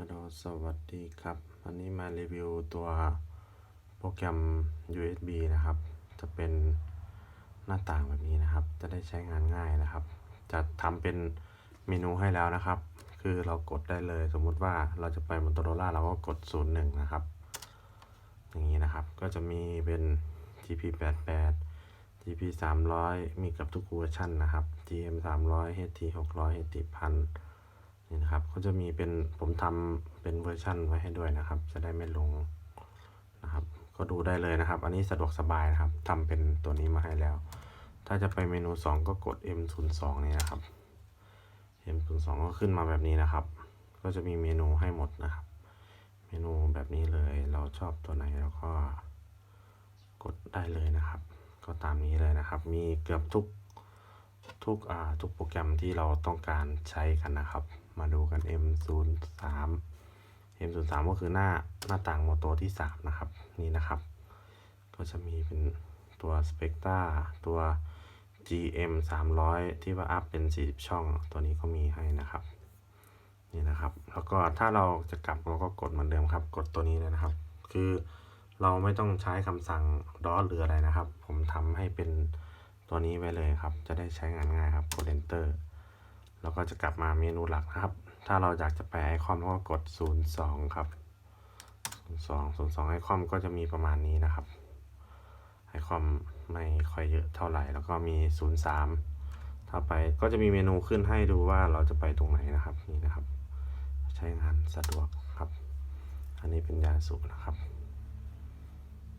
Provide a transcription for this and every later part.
ฮัลโหลสวัสดีครับวันนี้มารีวิวตัวโปรแกรม USB นะครับ จะเป็นหน้าต่างแบบนี้นะครับ จะได้ใช้งานง่ายนะครับ จะทำเป็นเมนูให้แล้วนะครับ คือเรากดได้เลย สมมุติว่าเราจะไปม o โตโรล่าเราก็กด 01 นะครับ อย่างนี้นะครับ ก็จะมีเป็น GP 88 GP 300 มีกับทุกเวอร์ชันนะครับ GM 300 HT 600 HT 1000 นี่นะครับเขาจะมีเป็นผมทำเป็นเวอร์ชันไว้ให้ด้วยนะครับ จะได้ไม่ลงนะครับ ก็ดูได้เลยนะครับ อันนี้สะดวกสบายนะครับทำเป็นตัวนี้มาให้แล้ว ถ้าจะไปเมนู 2 ก็กด M02 นี่นะครับ M02 ก็ขึ้นมาแบบนี้นะครับ ก็จะมีเมนูให้หมดนะครับ เมนูแบบนี้เลยเราชอบตัวไหนเราก็กดได้เลยนะครับ ก็ตามนี้เลยนะครับ มีเกือบทุกทุกอ่าทุกโปรแกรมที่เราต้องการใช้กันนะครับ มาดูกัน M03 M03 ก็คือหน้าหน้าต่างโมโตที่ 3 นะครับ นี่นะครับ ก็จะมีเป็นตัว Spectra ตัว GM 300 ที่ว่าอัพเป็น 40 ช่อง ตัวนี้ก็มีให้นะครับ นี่นะครับ แล้วก็ถ้าเราจะกลับเราก็กดเหมือนเดิมครับ กดตัวนี้เลยนะครับ คือเราไม่ต้องใช้คำสั่งดอหรืออะไรนะครับ ผมทำให้เป็นตัวนี้ไว้เลยครับ จะได้ใช้งานง่ายครับ กด enter แล้วก็จะกลับมาเมนูหลักนะครับ ถ้าเราอยากจะไปไอคอนก็กด 02 ครับ 02 02 ไอคอนก็จะมีประมาณนี้นะครับ ไอคอนไม่ค่อยเยอะเท่าไหร่ แล้วก็มี 03 ถ้าไปก็จะมีเมนูขึ้นให้ดูว่าเราจะไปตรงไหนนะครับนี่นะครับ ใช้งานสะดวกครับ อันนี้เป็นยาสูบนะครับ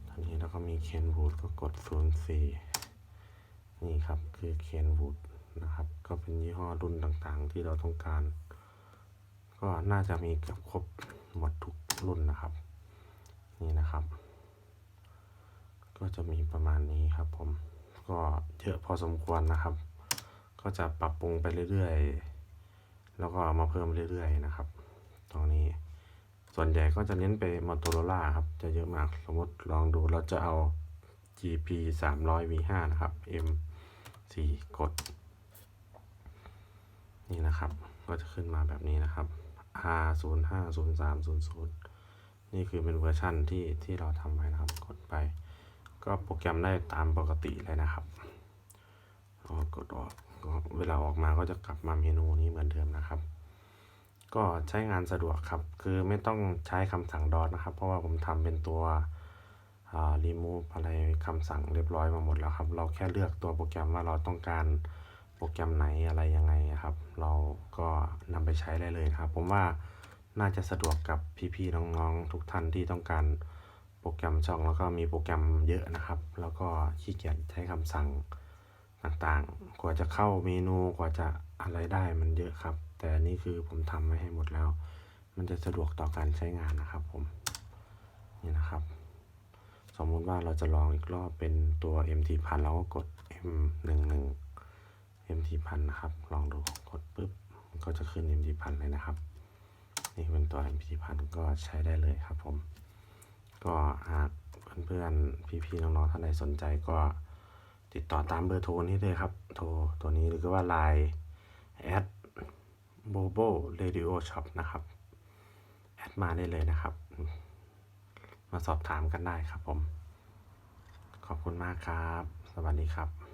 อันนี้แล้วก็มีเคนวูดก็กด 04 นี่ครับคือเคนวูด นะครับ ก็เป็นยี่ห้อรุ่นต่างๆ ที่เราต้องการ ก็น่าจะมีเกือบครบหมดทุกรุ่นนะครับ นี่นะครับ ก็จะมีประมาณนี้ครับผม ก็เยอะพอสมควรนะครับ ก็จะปรับปรุงไปเรื่อยๆ แล้วก็มาเพิ่มเรื่อยๆนะครับ ตรงนี้ ส่วนใหญ่ก็จะเน้นไปมอเตอร์โรล่าครับ จะเยอะมาก สมมติลองดูเราจะเอา GP 300 V5 นะครับ M 4 กด นี่นะครับ ก็จะขึ้นมาแบบนี้นะครับ R 0 5 0 3 0 0 นี่คือเป็นเวอร์ชั่นที่ที่เราทำไว้นะครับ กดไป ก็โปรแกรมได้ตามปกติเลยนะครับออกดออกก็เวลาออกมาก็จะกลับมาเมนูนี้เหมือนเดิมนะครับ ก็ใช้งานสะดวกครับ คือไม่ต้องใช้คำสั่งดอทนะครับ เพราะว่าผมทำเป็นตัวรีมูฟอะไรคำสั่งเรียบร้อยมาหมดแล้วครับ เราแค่เลือกตัวโปรแกรมว่าเราต้องการ โปรแกรมไหนอะไรยังไงครับ เราก็นำไปใช้ได้เลยครับ ผมว่าน่าจะสะดวกกับพี่ๆน้องๆทุกท่านที่ต้องการโปรแกรมช่องแล้วก็มีโปรแกรมเยอะนะครับ แล้วก็ขี้เกียจใช้คำสั่งต่างๆ กว่าจะเข้าเมนูกว่าจะอะไรได้มันเยอะครับ แต่นนี่คือผมทำไว้ให้หมดแล้ว มันจะสะดวกต่อการใช้งานนะครับผมนี่นะครับ สมมุติว่าเราจะลองอีกรอบเป็นตัว MT พันเราก็กด M11 MT พันนะครับ ลองดูกดปุ๊บก็จะขึ้น MT พันเลยนะครับ นี่เป็นตัว MT พันก็ใช้ได้เลยครับผม ก็หากเพื่อนๆพี่ๆน้องๆท่านใดสนใจก็ติดต่อตามเบอร์โทรนี้เลยครับ โทรตัวนี้หรือว่า Line แอด Bobo Radio Shop นะครับ แอดมาได้เลยนะครับ มาสอบถามกันได้ครับผม ขอบคุณมากครับ สวัสดีครับ